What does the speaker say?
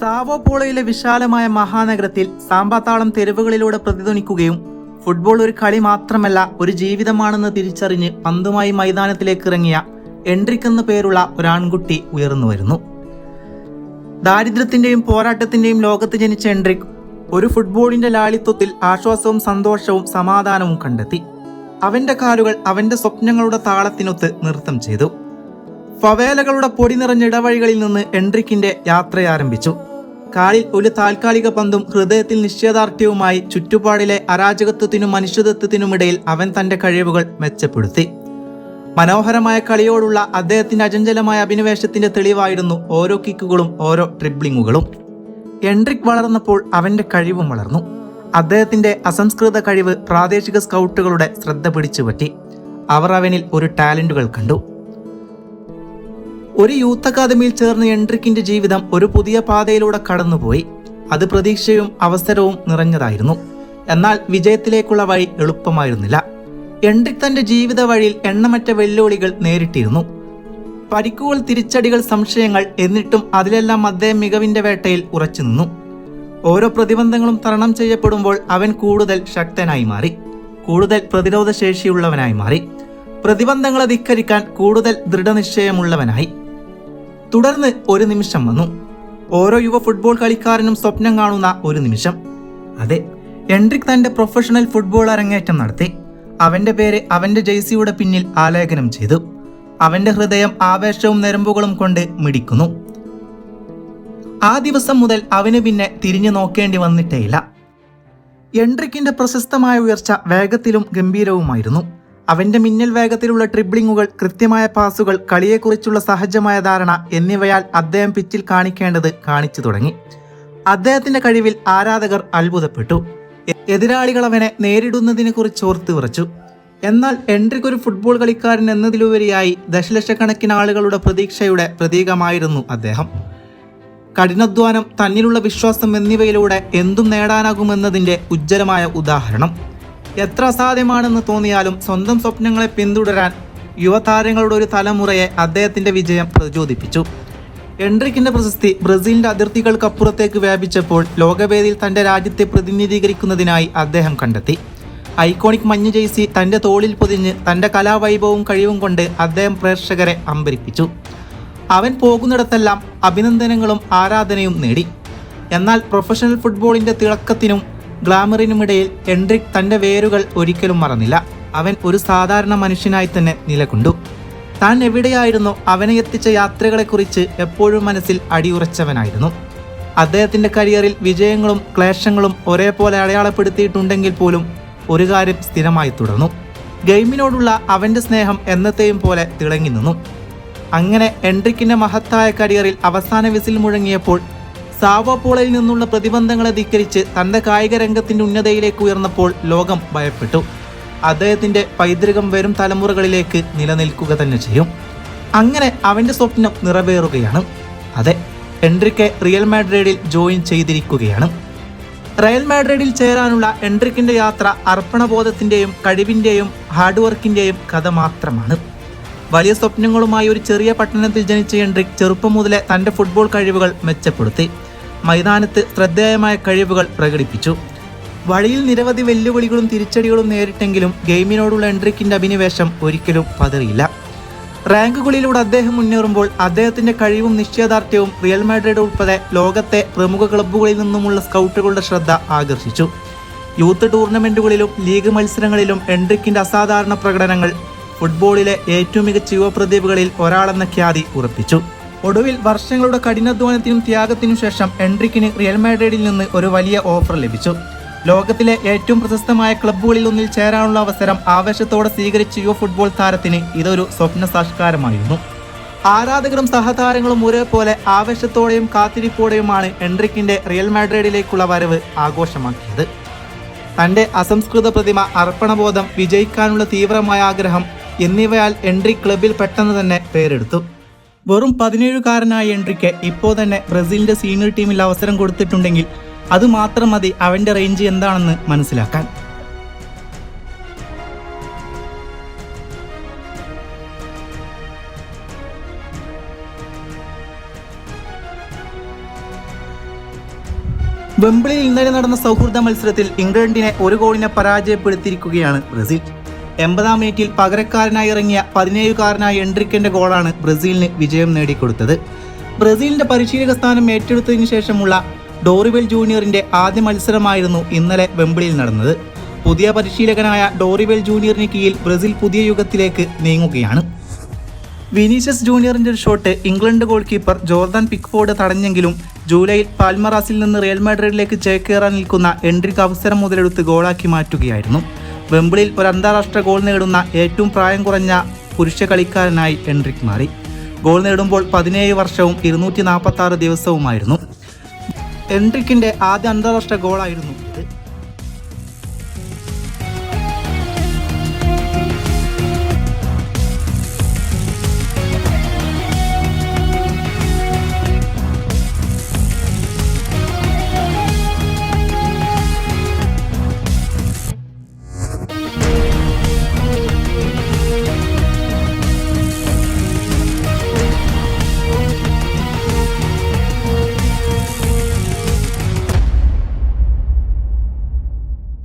സാവോപോളയിലെ വിശാലമായ മഹാനഗരത്തിൽ സാമ്പാത്താളം തെരുവുകളിലൂടെ പ്രതിധ്വനിക്കുകയും ഫുട്ബോൾ ഒരു കളി മാത്രമല്ല ഒരു ജീവിതമാണെന്ന് തിരിച്ചറിഞ്ഞ് പന്തുമായി മൈതാനത്തിലേക്ക് ഇറങ്ങിയ എൻട്രിക് എന്ന പേരുള്ള ഒരാൺകുട്ടി ഉയർന്നു വരുന്നു. ദാരിദ്ര്യത്തിന്റെയും പോരാട്ടത്തിന്റെയും ലോകത്ത് ജനിച്ച എൻട്രിക് ഒരു ഫുട്ബോളിന്റെ ലാളിത്വത്തിൽ ആശ്വാസവും സന്തോഷവും സമാധാനവും കണ്ടെത്തി. അവന്റെ കാലുകൾ അവന്റെ സ്വപ്നങ്ങളുടെ താളത്തിനൊത്ത് നൃത്തം ചെയ്തു. ഫവേലകളുടെ പൊടി നിറഞ്ഞ ഇടവഴികളിൽ നിന്ന് എൻട്രിക്കിന്റെ യാത്ര ആരംഭിച്ചു. കാലിൽ ഒരു താൽക്കാലിക പന്തും ഹൃദയത്തിൽ നിശ്ചയദാർഢ്യവുമായി ചുറ്റുപാടിലെ അരാജകത്വത്തിനും മനുഷ്യത്വത്തിനുമിടയിൽ അവൻ തന്റെ കഴിവുകൾ മെച്ചപ്പെടുത്തി. മനോഹരമായ കളിയോടുള്ള അദ്ദേഹത്തിന്റെ അചഞ്ചലമായ അഭിനിവേശത്തിന്റെ തെളിവായിരുന്നു ഓരോ കിക്കുകളും ഓരോ ട്രിബ്ലിങ്ങുകളും എൻട്രിക് വളർന്നപ്പോൾ അവന്റെ കഴിവും വളർന്നു. അദ്ദേഹത്തിന്റെ അസംസ്കൃത കഴിവ് പ്രാദേശിക സ്കൗട്ടുകളുടെ ശ്രദ്ധ പിടിച്ചുപറ്റി. അവർ അവനിൽ ഒരു ടാലന്റുകൾ കണ്ടു. ഒരു യൂത്ത് അക്കാദമിയിൽ ചേർന്ന എൻട്രിക്കിന്റെ ജീവിതം ഒരു പുതിയ പാതയിലൂടെ കടന്നുപോയി. അത് പ്രതീക്ഷയും അവസരവും നിറഞ്ഞതായിരുന്നു. എന്നാൽ വിജയത്തിലേക്കുള്ള വഴി എളുപ്പമായിരുന്നില്ല. എൻട്രിക് തന്റെ ജീവിത വഴിയിൽ എണ്ണമറ്റ വെല്ലുവിളികൾ നേരിട്ടിരുന്നു. പരിക്കുകൾ തിരിച്ചടികൾ സംശയങ്ങൾ എന്നിട്ടും അതിലെല്ലാം അദ്ദേഹം മികവിന്റെ വേട്ടയിൽ ഉറച്ചു നിന്നു. ഓരോ പ്രതിബന്ധങ്ങളും തരണം ചെയ്യപ്പെടുമ്പോൾ അവൻ കൂടുതൽ ശക്തനായി മാറി. കൂടുതൽ പ്രതിരോധ ശേഷിയുള്ളവനായി മാറി. പ്രതിബന്ധങ്ങളെ ധിക്കരിക്കാൻ കൂടുതൽ ദൃഢനിശ്ചയമുള്ളവനായി. തുടർന്ന് ഒരു നിമിഷം വന്നു. ഓരോ യുവ ഫുട്ബോൾ കളിക്കാരനും സ്വപ്നം കാണുന്ന ഒരു നിമിഷം. അതെ എൻട്രിക് തന്റെ പ്രൊഫഷണൽ ഫുട്ബോൾ അരങ്ങേറ്റം നടത്തി. അവന്റെ പേര് അവന്റെ ജേഴ്സിയുടെ പിന്നിൽ ആലേഖനം ചെയ്തു. അവന്റെ ഹൃദയം ആവേശവും നരമ്പുകളും കൊണ്ട് മിടിക്കുന്നു. ആ ദിവസം മുതൽ അവന് പിന്നെ തിരിഞ്ഞു നോക്കേണ്ടി വന്നിട്ടേയില്ല. എൻട്രിക്കിന്റെ പ്രശസ്തമായ ഉയർച്ച വേഗത്തിലും ഗംഭീരവുമായിരുന്നു. അവന്റെ മിന്നൽ വേഗത്തിലുള്ള ട്രിബ്ലിങ്ങുകൾ കൃത്യമായ പാസുകൾ കളിയെക്കുറിച്ചുള്ള സഹജമായ ധാരണ എന്നിവയാൽ അദ്ദേഹം പിച്ചിൽ കാണിക്കേണ്ടത് കാണിച്ചു തുടങ്ങി. അദ്ദേഹത്തിന്റെ കഴിവിൽ ആരാധകർ അത്ഭുതപ്പെട്ടു. എതിരാളികൾ അവനെ നേരിടുന്നതിനെ കുറിച്ച് ഓർത്ത് വിറച്ചു. എന്നാൽ എൻട്രിക് ഒരു ഫുട്ബോൾ കളിക്കാരൻ എന്നതിലുപരിയായി ദശലക്ഷക്കണക്കിന് ആളുകളുടെ പ്രതീക്ഷയുടെ പ്രതീകമായിരുന്നു അദ്ദേഹം. കഠിനാധ്വാനം തന്നിലുള്ള വിശ്വാസം എന്നിവയിലൂടെ എന്തും നേടാനാകുമെന്നതിന്റെ ഉജ്ജ്വലമായ ഉദാഹരണം. എത്ര അസാധ്യമാണെന്ന് തോന്നിയാലും സ്വന്തം സ്വപ്നങ്ങളെ പിന്തുടരാൻ യുവതാരങ്ങളുടെ ഒരു തലമുറയെ അദ്ദേഹത്തിന്റെ വിജയം പ്രചോദിപ്പിച്ചു. എൻട്രിക്കിന്റെ പ്രശസ്തി ബ്രസീലിന്റെ അതിർത്തികൾക്കപ്പുറത്തേക്ക് വ്യാപിച്ചപ്പോൾ ലോകവേദിയിൽ തന്റെ രാജ്യത്തെ പ്രതിനിധീകരിക്കുന്നതിനായി അദ്ദേഹം കണ്ടെത്തി. ഐക്കോണിക് മഞ്ഞ് ജെയ്സി തന്റെ തോളിൽ പൊതിഞ്ഞ് തന്റെ കലാവൈഭവവും കഴിവും കൊണ്ട് അദ്ദേഹം പ്രേക്ഷകരെ അമ്പരിപ്പിച്ചു. അവൻ പോകുന്നിടത്തെല്ലാം അഭിനന്ദനങ്ങളും ആരാധനയും നേടി. എന്നാൽ പ്രൊഫഷണൽ ഫുട്ബോളിന്റെ തിളക്കത്തിനും ഗ്ലാമറിനുമിടയിൽ എൻട്രിക് തന്റെ വേരുകൾ ഒരിക്കലും മറന്നില്ല. അവൻ ഒരു സാധാരണ മനുഷ്യനായി തന്നെ നിലകൊണ്ടു. താൻ എവിടെയായിരുന്നോ അവനെ എത്തിച്ച യാത്രകളെക്കുറിച്ച് എപ്പോഴും മനസ്സിൽ അടിയുറച്ചവനായിരുന്നു. അദ്ദേഹത്തിന്റെ കരിയറിൽ വിജയങ്ങളും ക്ലേശങ്ങളും ഒരേപോലെ അടയാളപ്പെടുത്തിയിട്ടുണ്ടെങ്കിൽ പോലും ഒരു കാര്യം സ്ഥിരമായി തുടർന്നു. ഗെയിമിനോടുള്ള അവന്റെ സ്നേഹം എന്നത്തെയും പോലെ തിളങ്ങി നിന്നു. അങ്ങനെ എൻട്രിക്കിന്റെ മഹത്തായ കരിയറിൽ അവസാന വിസിൽ മുഴങ്ങിയപ്പോൾ സാവോപോളയിൽ നിന്നുള്ള പ്രതിബന്ധങ്ങളെ ധിക്കരിച്ച് തന്റെ കായിക രംഗത്തിന്റെ ഉന്നതയിലേക്ക് ഉയർന്നപ്പോൾ ലോകം ഭയപ്പെട്ടു. അദ്ദേഹത്തിന്റെ പൈതൃകം വരും തലമുറകളിലേക്ക് നിലനിൽക്കുക തന്നെ ചെയ്യും. അങ്ങനെ അവന്റെ സ്വപ്നം നിറവേറുകയാണ്. അതെ എൻട്രിക്കെ റിയൽ മാഡ്രിഡിൽ ജോയിൻ ചെയ്തിരിക്കുകയാണ്. റയൽ മാഡ്രിഡിൽ ചേരാനുള്ള എൻട്രിക്കിന്റെ യാത്ര അർപ്പണബോധത്തിന്റെയും കഴിവിന്റെയും ഹാർഡ് വർക്കിന്റെയും കഥ മാത്രമാണ്. വലിയ സ്വപ്നങ്ങളുമായി ഒരു ചെറിയ പട്ടണത്തിൽ ജനിച്ച എൻട്രിക് ചെറുപ്പം മുതലേ തന്റെ ഫുട്ബോൾ കഴിവുകൾ മെച്ചപ്പെടുത്തി. മൈതാനത്ത് ശ്രദ്ധേയമായ കഴിവുകൾ പ്രകടിപ്പിച്ചു. വഴിയിൽ നിരവധി വെല്ലുവിളികളും തിരിച്ചടികളും നേരിട്ടെങ്കിലും ഗെയിമിനോടുള്ള എൻട്രിക്കിന്റെ അഭിനിവേശം ഒരിക്കലും പതറിയില്ല. റാങ്കുകളിലൂടെ അദ്ദേഹം മുന്നേറുമ്പോൾ അദ്ദേഹത്തിന്റെ കഴിവും നിശ്ചയദാർഢ്യവും റിയൽ മാഡ്രിഡ് ഉൾപ്പെടെ ലോകത്തെ പ്രമുഖ ക്ലബ്ബുകളിൽ നിന്നുമുള്ള സ്കൗട്ടുകളുടെ ശ്രദ്ധ ആകർഷിച്ചു. യൂത്ത് ടൂർണമെന്റുകളിലും ലീഗ് മത്സരങ്ങളിലും എൻട്രിക്കിന്റെ അസാധാരണ പ്രകടനങ്ങൾ ഫുട്ബോളിലെ ഏറ്റവും മികച്ച യുവപ്രതിഭകളിൽ ഒരാളെന്ന ഖ്യാതി ഉറപ്പിച്ചു. ഒടുവിൽ വർഷങ്ങളുടെ കഠിനാധ്വാനത്തിനും ത്യാഗത്തിനും ശേഷം എൻട്രിക്കിന് റിയൽ മാഡ്രിഡിൽ നിന്ന് ഒരു വലിയ ഓഫർ ലഭിച്ചു. ലോകത്തിലെ ഏറ്റവും പ്രശസ്തമായ ക്ലബ്ബുകളിൽ ഒന്നിൽ ചേരാനുള്ള അവസരം ആവേശത്തോടെ സ്വീകരിച്ച യുവ ഫുട്ബോൾ താരത്തിന് ഇതൊരു സ്വപ്ന സാക്ഷാത്കാരമായിരുന്നു. ആരാധകരും സഹതാരങ്ങളും ഒരേപോലെ ആവേശത്തോടെയും കാത്തിരിപ്പോടെയുമാണ് എൻട്രിക്കിന്റെ റിയൽ മാഡ്രിഡിലേക്കുള്ള വരവ് ആഘോഷമാക്കിയത്. തന്റെ അസംസ്കൃത പ്രതിമ അർപ്പണബോധം വിജയിക്കാനുള്ള തീവ്രമായ ആഗ്രഹം എന്നിവയാൽ എൻട്രി ക്ലബിൽ പെട്ടെന്ന് തന്നെ പേരെടുത്തു. വെറും പതിനേഴുകാരനായ എൻട്രിക്ക് ഇപ്പോൾ തന്നെ ബ്രസീലിന്റെ സീനിയർ ടീമിൽ അവസരം കൊടുത്തിട്ടുണ്ടെങ്കിൽ അത് മാത്രം മതി അവന്റെ റേഞ്ച് എന്താണെന്ന് മനസ്സിലാക്കാൻ. വെമ്പിളിയിൽ ഇന്നലെ നടന്ന സൗഹൃദ മത്സരത്തിൽ ഇംഗ്ലണ്ടിനെ ഒരു ഗോളിനെ പരാജയപ്പെടുത്തിയിരിക്കുകയാണ് ബ്രസീൽ. എൺപതാം മിനിറ്റിൽ പകരക്കാരനായി ഇറങ്ങിയ പതിനേഴുകാരനായ എൻട്രിക്കിന്റെ ഗോളാണ് ബ്രസീലിന് വിജയം നേടിക്കൊടുത്തത്. ബ്രസീലിന്റെ പരിശീലക സ്ഥാനം ഏറ്റെടുത്തതിനു ശേഷമുള്ള ഡോറിവെൽ ജൂനിയറിന്റെ ആദ്യ മത്സരമായിരുന്നു ഇന്നലെ വെമ്പിളിയിൽ നടന്നത്. പുതിയ പരിശീലകനായ ഡോറിവെൽ ജൂനിയറിന് കീഴിൽ ബ്രസീൽ പുതിയ യുഗത്തിലേക്ക് നീങ്ങുകയാണ്. വിനീഷ്യസ് ജൂനിയറിന്റെ ഒരു shot England goal keeper Jordan Pickford തടഞ്ഞെങ്കിലും ജൂലൈയിൽ പാൽമറാസിൽ നിന്ന് റിയൽ മാഡ്രിഡിലേക്ക് ചേക്കേറാൻ നിൽക്കുന്ന എൻട്രിക്ക് അവസരം മുതലെടുത്ത് ഗോളാക്കി മാറ്റുകയായിരുന്നു. വെമ്പിളിൽ ഒരു അന്താരാഷ്ട്ര ഗോൾ നേടുന്ന ഏറ്റവും പ്രായം കുറഞ്ഞ പുരുഷ കളിക്കാരനായി എൻട്രിക് മാറി. ഗോൾ നേടുമ്പോൾ പതിനേഴ് വർഷവും ഇരുന്നൂറ്റി നാൽപ്പത്തി ആറ് ദിവസവുമായിരുന്നു. എൻട്രിക്കിന്റെ ആദ്യ അന്താരാഷ്ട്ര ഗോളായിരുന്നു ഇത്.